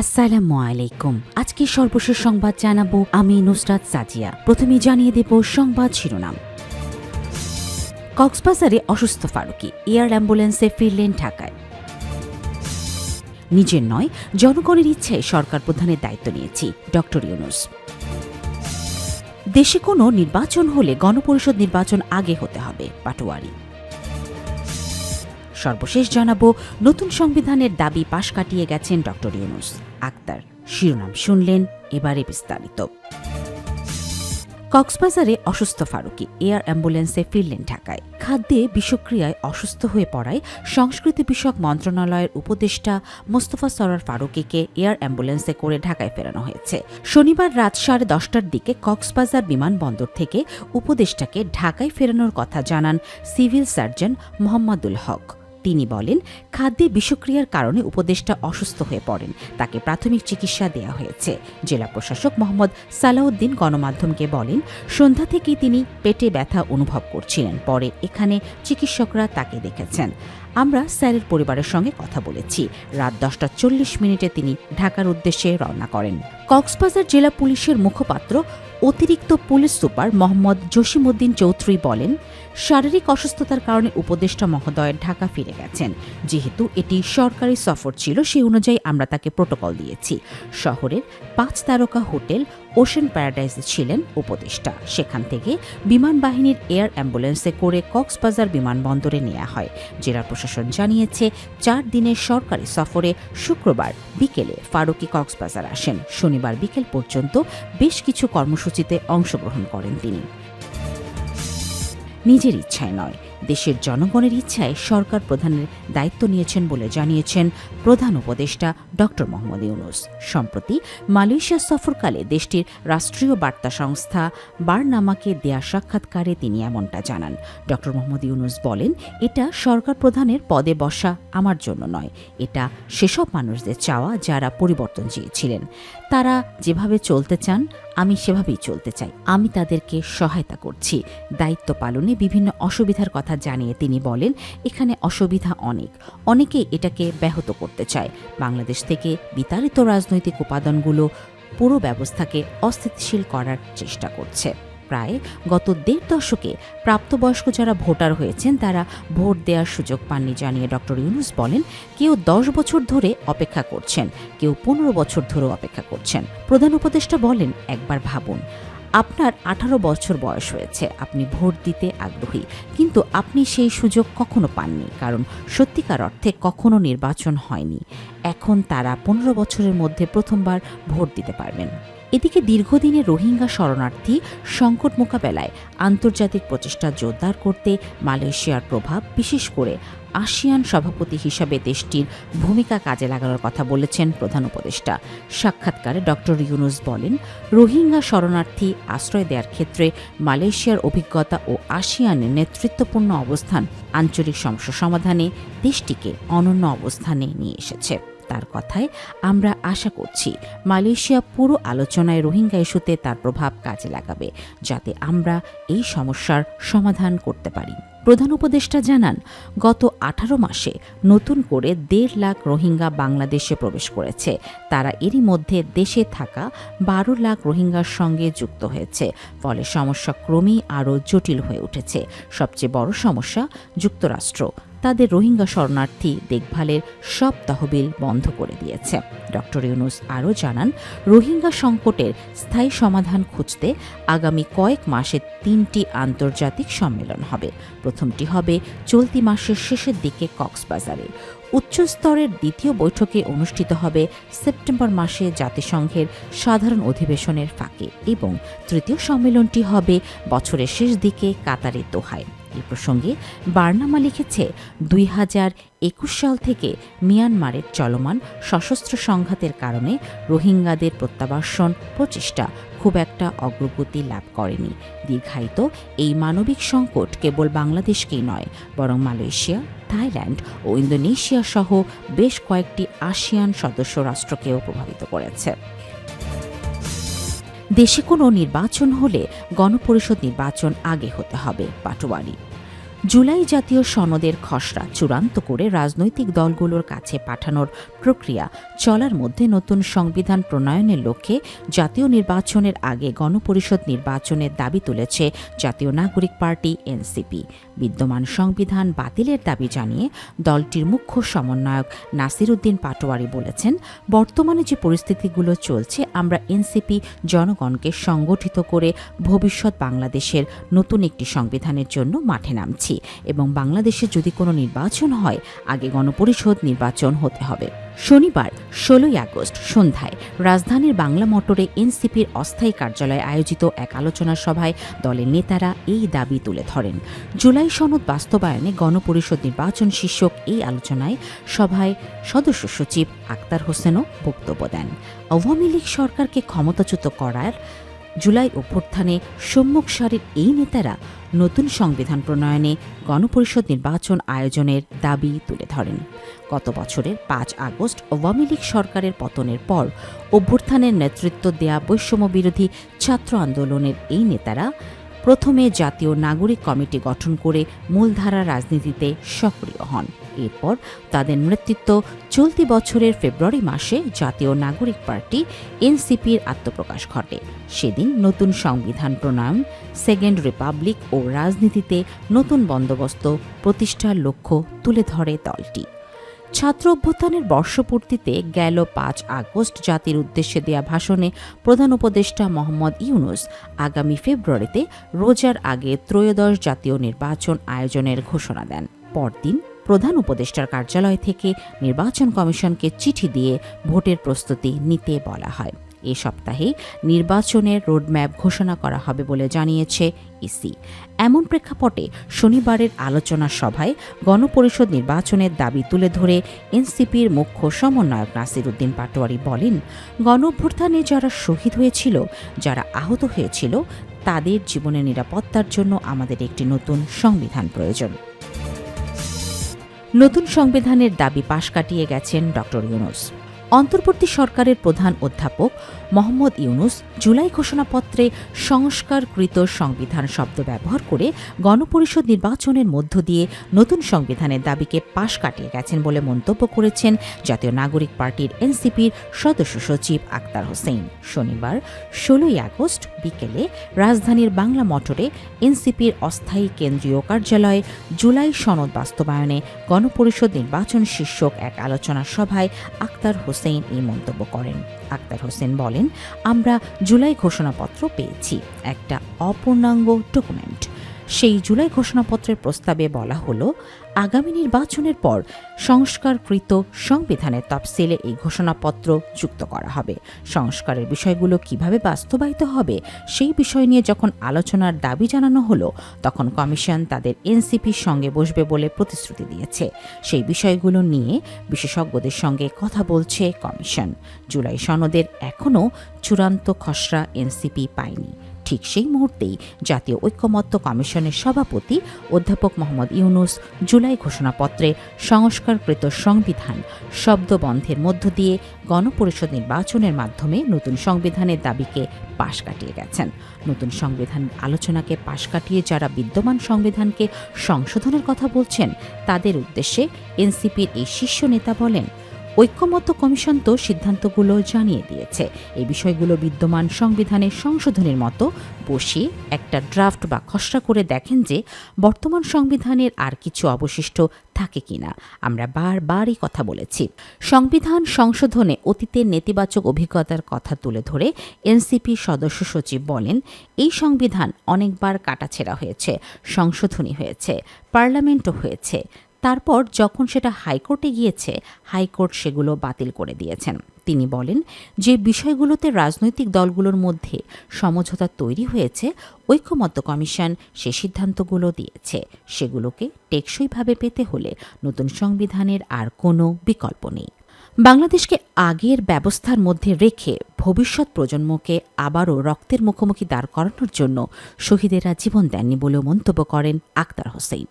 আসসালামু আলাইকুম। আজকে সর্বশেষ সংবাদ জানাব আমি নুসরাত সাজিয়া। প্রথমে জানিয়ে দেব সংবাদ শিরোনাম। কক্সবাজারে অসুস্থ ফারুকি, এয়ার অ্যাম্বুলেন্সে ফিরলেন ঢাকায়। নিজের নয়, জনগণের ইচ্ছায় সরকার প্রধানের দায়িত্ব নিয়েছি ডক্টর ইউনুস। দেশে কোনো নির্বাচন হলে গণপরিষদ নির্বাচন আগে হতে হবে, পাটোয়ারি। সর্বশেষ জানাব, নতুন সংবিধানের দাবি পাশ কাটিয়ে গেছেন ডক্টর ইউনুস। আক্তার, শিরোনাম শুনলেন, এবারে বিস্তারিত। কক্সবাজারে অসুস্থ ফারুকি, এয়ার অ্যাম্বুলেন্সে ফিরলেন ঢাকায়। খাদ্যে বিষক্রিয়ায় অসুস্থ হয়ে পড়ায় সংস্কৃতি বিষয়ক মন্ত্রণালয়ের উপদেষ্টা মোস্তফা সরার ফারুকিকে এয়ার অ্যাম্বুলেন্সে করে ঢাকায় ফেরানো হয়েছে। শনিবার রাত সাড়ে দশটার দিকে কক্সবাজার বিমানবন্দর থেকে উপদেষ্টাকে ঢাকায় ফেরানোর কথা জানান সিভিল সার্জন মোহাম্মদুল হক। তিনি বলেন, খাদ্যে বিষক্রিয়ার কারণে উপদেষ্টা অসুস্থ হয়ে পড়েন। তাকে প্রাথমিক চিকিৎসা দেওয়া হয়েছে। জেলা প্রশাসক মোহাম্মদ সালাউদ্দিন গণমাধ্যমকে বলেন, সন্ধ্যা থেকেই তিনি পেটে ব্যথা অনুভব করছিলেন। পরে এখানে চিকিৎসকরা তাকে দেখেছেন। আমরা স্যারের পরিবারের সঙ্গে কথা বলেছি। রাত দশটা চল্লিশ মিনিটে তিনি ঢাকার উদ্দেশ্যে রওনা করেন। কক্সবাজার জেলা পুলিশের মুখপাত্র, অতিরিক্ত পুলিশ সুপার মোহাম্মদ জসিমউদ্দিন চৌধুরী বলেন, শারীরিক অসুস্থতার কারণে উপদেষ্টা মহোদয় ঢাকা ফিরে গেছেন। যেহেতু এটি সরকারি সফর ছিল সেই অনুযায়ী আমরা তাকে প্রোটোকল দিয়েছি। শহরের পাঁচ তারকা হোটেল ওশেন প্যারাডাইজে ছিলেন উপদেষ্টা। সেখান থেকে বিমান বাহিনীর এয়ার অ্যাম্বুলেন্সে করে কক্সবাজার বিমানবন্দরে নেওয়া হয়। জেলা প্রশাসন জানিয়েছে, চার দিনের সরকারি সফরে শুক্রবার বিকেলে ফারুকি কক্সবাজার আসেন। শনিবার বিকেল পর্যন্ত বেশ কিছু কর্মসূচিতে অংশগ্রহণ করেন তিনি। নিজের ইচ্ছায় নয় দেশের জনগণের ইচ্ছায় সরকার প্রধানের দায়িত্ব নিয়েছেন বলে জানিয়েছেন প্রধান উপদেষ্টা ড মোহাম্মদ ইউনুস। সম্প্রতি মালয়েশিয়া সফরকালে দেশটির রাষ্ট্রীয় বার্তা সংস্থা বারনামাকে দেয়া সাক্ষাৎকারে তিনি এমনটা জানান। ড মোহাম্মদ ইউনুস বলেন, এটা সরকার প্রধানের পদে বসা আমার জন্য নয়। এটা সেসব মানুষদের চাওয়া যারা পরিবর্তন চেয়েছিলেন। তারা যেভাবে চলতে চান আমি সেভাবেই চলতে চাই। আমি তাদেরকে সহায়তা করছি। দায়িত্ব পালনে বিভিন্ন অসুবিধার কথা জানিয়ে তিনি বলেন, এখানে অসুবিধা অনেক। অনেকে এটাকে ব্যাহত করতে চায়। বাংলাদেশ থেকে বিতাড়িত রাজনৈতিক উপাদানগুলো পুরো ব্যবস্থাকে অস্থিতিশীল করার চেষ্টা করছে। প্রায় গত দেড় দশকে প্রাপ্তবয়স্ক যারা ভোটার হয়েছেন, তারা ভোট দেওয়ার সুযোগ পাননি জানিয়ে ডক্টর ইউনুস বলেন, কেউ দশ বছর ধরে অপেক্ষা করছেন, কেউ পনেরো বছর ধরে অপেক্ষা করছেন। প্রধান উপদেষ্টা বলেন, একবার ভাবুন আপনার আঠারো বছর বয়স হয়েছে। আপনি ভোট দিতে আগ্রহী। কিন্তু আপনি সেই সুযোগ কখনো পাননি। কারণ সত্যিকার অর্থে কখনো নির্বাচন হয়নি। এখন তারা পনেরো বছরের মধ্যে প্রথমবার ভোট দিতে পারবেন। এদিকে দীর্ঘদিনে রোহিঙ্গা শরণার্থী সংকট মোকাবেলায় আন্তর্জাতিক প্রচেষ্টা জোরদার করতে মালয়েশিয়ার প্রভাব বিশেষ করে আসিয়ান সভাপতি হিসাবে দেশটির ভূমিকা কাজে লাগানোর কথা বলেছেন প্রধান উপদেষ্টা। সাক্ষাৎকারে ডক্টর ইউনুস বলেন, রোহিঙ্গা শরণার্থী আশ্রয় দেওয়ার ক্ষেত্রে মালয়েশিয়ার অভিজ্ঞতা ও আসিয়ানের নেতৃত্বপূর্ণ অবস্থান আঞ্চলিক সমস্যা সমাধানে দেশটিকে অনন্য অবস্থানে নিয়ে এসেছে। তার কথায় আমরা আশা করছি, মালয়েশিয়া পুরো আলোচনায় রোহিঙ্গা ইস্যুতে তার প্রভাব কাজে লাগাবে, যাতে আমরা এই সমস্যার সমাধান করতে পারি। প্রধান উপদেষ্টা জানান, গত আঠারো মাসে নতুন করে দেড় লাখ রোহিঙ্গা বাংলাদেশে প্রবেশ করেছে। তারা এরই মধ্যে দেশে থাকা বারো লাখ রোহিঙ্গার সঙ্গে যুক্ত হয়েছে। ফলে সমস্যা ক্রমেই আরও জটিল হয়ে উঠেছে। সবচেয়ে বড় সমস্যা যুক্তরাষ্ট্র। তাদের রোহিঙ্গা শরণার্থী দেখভালের সব তহবিল বন্ধ করে দিয়েছে। ডক্টর ইউনুস আরও জানান, রোহিঙ্গা সংকটের স্থায়ী সমাধান খুঁজতে আগামী কয়েক মাসে তিনটি আন্তর্জাতিক সম্মেলন হবে। প্রথমটি হবে চলতি মাসের শেষের দিকে কক্সবাজারে। উচ্চস্তরের দ্বিতীয় বৈঠকে অনুষ্ঠিত হবে সেপ্টেম্বর মাসে জাতিসংঘের সাধারণ অধিবেশনের ফাঁকে এবং তৃতীয় সম্মেলনটি হবে বছরের শেষ দিকে কাতারের দোহায়। এ প্রসঙ্গে বার্নামা লিখেছে দুই হাজার একুশ সাল থেকে মিয়ানমারের চলমান সশস্ত্র সংঘাতের কারণে রোহিঙ্গাদের প্রত্যাবাসন প্রচেষ্টা খুব একটা অগ্রগতি লাভ করেনি। দীর্ঘায়িত এই মানবিক সংকট কেবল বাংলাদেশকেই নয়, বরং মালয়েশিয়া, থাইল্যান্ড ও ইন্দোনেশিয়া সহ বেশ কয়েকটি আসিয়ান সদস্য রাষ্ট্রকেও প্রভাবিত করেছে। দেশে কোনো নির্বাচন হলে গণপরিষদ নির্বাচন আগে হতে হবে, পাটোয়ারি। জুলাই জাতীয় সনদের খসড়া চূড়ান্ত করে রাজনৈতিক দলগুলোর কাছে পাঠানোর প্রক্রিয়া চলার মধ্যে নতুন সংবিধান প্রণয়নের লক্ষ্যে জাতীয় নির্বাচনের আগে গণপরিষদ নির্বাচনের দাবি তুলেছে জাতীয় নাগরিক পার্টি, এনসিপি। বিদ্যমান সংবিধান বাতিলের দাবি জানিয়ে দলটির মুখ্য সমন্বয়ক নাসির উদ্দিন পাটোয়ারি বলেছেন, বর্তমানে যে পরিস্থিতিগুলো চলছে, আমরা এনসিপি জনগণকে সংগঠিত করে ভবিষ্যৎ বাংলাদেশের নতুন একটি সংবিধানের জন্য মাঠে নামছি এবং বাংলাদেশে যদি কোনো নির্বাচন হয়, আগে গণপরিষদ নির্বাচন হতে হবে। শনিবার, ষোলোই আগস্ট সন্ধ্যায় রাজধানীর বাংলা মোটরে এনসিপির অস্থায়ী কার্যালয়ে আয়োজিত এক আলোচনা সভায় দলের নেতারা এই দাবি তুলে ধরেন। জুলাই সনদ বাস্তবায়নে গণপরিষদ নির্বাচন শীর্ষক এই আলোচনায় সভায় সদস্য সচিব আক্তার হোসেনও বক্তব্য দেন। আওয়ামী লীগ সরকারকে ক্ষমতাচ্যুত করার জুলাই অভ্যুত্থানে সম্মুখ সারির এই নেতারা নতুন সংবিধান প্রণয়নে গণপরিষদ নির্বাচন আয়োজনের দাবি তুলে ধরেন। গত বছরের পাঁচ আগস্ট আওয়ামী লীগ সরকারের পতনের পর অভ্যুত্থানের নেতৃত্ব দেয়া বৈষম্য বিরোধী ছাত্র আন্দোলনের এই নেতারা প্রথমে জাতীয় নাগরিক কমিটি গঠন করে মূলধারা রাজনীতিতে সক্রিয় হন। এরপর তাদের নেতৃত্ব চলতি বছরের ফেব্রুয়ারি মাসে জাতীয় নাগরিক পার্টি এনসিপির আত্মপ্রকাশ ঘটে। সেদিন নতুন সংবিধান প্রণয়ন, সেকেন্ড রিপাবলিক ও রাজনীতিতে নতুন বন্দোবস্ত প্রতিষ্ঠার লক্ষ্য তুলে ধরে দলটি। ছাত্র অভ্যুত্থানের বর্ষপূর্তিতে গেল পাঁচ আগস্ট জাতির উদ্দেশ্যে দেয়া ভাষণে প্রধান উপদেষ্টা মোহাম্মদ ইউনুস আগামী ফেব্রুয়ারিতে রোজার আগে ত্রয়োদশ জাতীয় নির্বাচন আয়োজনের ঘোষণা দেন। পরদিন প্রধান উপদেষ্টার কার্যালয় থেকে নির্বাচন কমিশনকে চিঠি দিয়ে ভোটের প্রস্তুতি নিতে বলা হয়। এ সপ্তাহে নির্বাচনের রোডম্যাপ ঘোষণা করা হবে বলে জানিয়েছে ইসি। এমন প্রেক্ষাপটে শনিবারের আলোচনা সভায় গণপরিষদ নির্বাচনের দাবি তুলে ধরে এনসিপির মুখ্য সমন্বয়ক নাসির উদ্দিন পাটোয়ারি বলেন গণ অভ্যুত্থানে যারা শহীদ হয়েছিল, যারা আহত হয়েছিল, তাদের জীবনের নিরাপত্তার জন্য আমাদের একটি নতুন সংবিধান প্রয়োজন। নতুন সংবিধানের দাবি পাশ কাটিয়ে গেছেন ডক্টর ইউনুস। অন্তর্বর্তী সরকারের প্রধান অধ্যাপক মোহাম্মদ ইউনুস জুলাই ঘোষণাপত্রে সংস্কারকৃত সংবিধান শব্দ ব্যবহার করে গণপরিষদ নির্বাচনের মধ্য দিয়ে নতুন সংবিধানের দাবিকে পাশ কাটিয়ে গেছেন বলে মন্তব্য করেছেন জাতীয় নাগরিক পার্টির এনসিপির সদস্য সচিব আক্তার হোসেন। শনিবার, ষোলোই আগস্ট বিকেলে রাজধানীর বাংলা মোটরে এনসিপির অস্থায়ী কেন্দ্রীয় কার্যালয়ে জুলাই সনদ বাস্তবায়নে গণপরিষদ নির্বাচন শীর্ষক এক আলোচনা সভায় আক্তার হোসেন এই মন্তব্য করেন। আক্তার হোসেন বলেন আমরা জুলাই ঘোষণাপত্র পেয়েছি। একটা অপূর্ণাঙ্গ ডকুমেন্ট। সেই জুলাই ঘোষণাপত্রের প্রস্তাবে বলা হলো, আগামী নির্বাচনের পর সংস্কারকৃত সংবিধানের তফসিলে এই ঘোষণাপত্র যুক্ত করা হবে। সংস্কারের বিষয়গুলো কীভাবে বাস্তবায়িত হবে সেই বিষয় নিয়ে যখন আলোচনার দাবি জানানো হলো, তখন কমিশন তাদের এনসিপির সঙ্গে বসবে বলে প্রতিশ্রুতি দিয়েছে। সেই বিষয়গুলো নিয়ে বিশেষজ্ঞদের সঙ্গে কথা বলছে কমিশন। জুলাই সনদের এখনও চূড়ান্ত খসড়া এনসিপি পায়নি। ঠিক সেই মুহূর্তেই জাতীয় ঐক্যমত্য কমিশনের সভাপতি অধ্যাপক মোহাম্মদ ইউনুস জুলাই ঘোষণাপত্রে সংস্কারকৃত সংবিধান শব্দবন্ধের মধ্য দিয়ে গণপরিষদ নির্বাচনের মাধ্যমে নতুন সংবিধানের দাবিকে পাশ কাটিয়ে গেছেন। নতুন সংবিধান আলোচনাকে পাশ কাটিয়ে যারা বিদ্যমান সংবিধানকে সংশোধনের কথা বলছেন, তাদের উদ্দেশ্যে এনসিপির এই শীর্ষ নেতা বলেন ঐক্যমত্য কমিশন তো সিদ্ধান্তগুলো জানিয়ে দিয়েছে। এই বিষয়গুলো বিদ্যমান সংবিধানের সংশোধনের মতো বসিয়ে একটা ড্রাফট বা খসড়া করে দেখেন যে বর্তমান সংবিধানের আর কিছু অবশিষ্ট থাকে কিনা। আমরা বারবারই কথা বলেছি। সংবিধান সংশোধনে অতীতের নেতিবাচক অভিজ্ঞতার কথা তুলে ধরে এনসিপি সদস্য সচিব বলেন, এই সংবিধান অনেকবার কাটাছেড়া হয়েছে, সংশোধনী হয়েছে, পার্লামেন্টও হয়েছে। তারপর যখন সেটা হাইকোর্টে গিয়েছে, হাইকোর্ট সেগুলো বাতিল করে দিয়েছেন। তিনি বলেন, যে বিষয়গুলোতে রাজনৈতিক দলগুলোর মধ্যে সমঝোতা তৈরি হয়েছে ঐক্যমত্য কমিশন সে সিদ্ধান্তগুলো দিয়েছে। সেগুলোকে টেকসইভাবে পেতে হলে নতুন সংবিধানের আর কোনো বিকল্প নেই। বাংলাদেশকে আগের ব্যবস্থার মধ্যে রেখে ভবিষ্যৎ প্রজন্মকে আবারও রক্তের মুখোমুখি দাঁড় করানোর জন্য শহীদেরা জীবন দেননি বলেও মন্তব্য করেন আক্তার হোসেন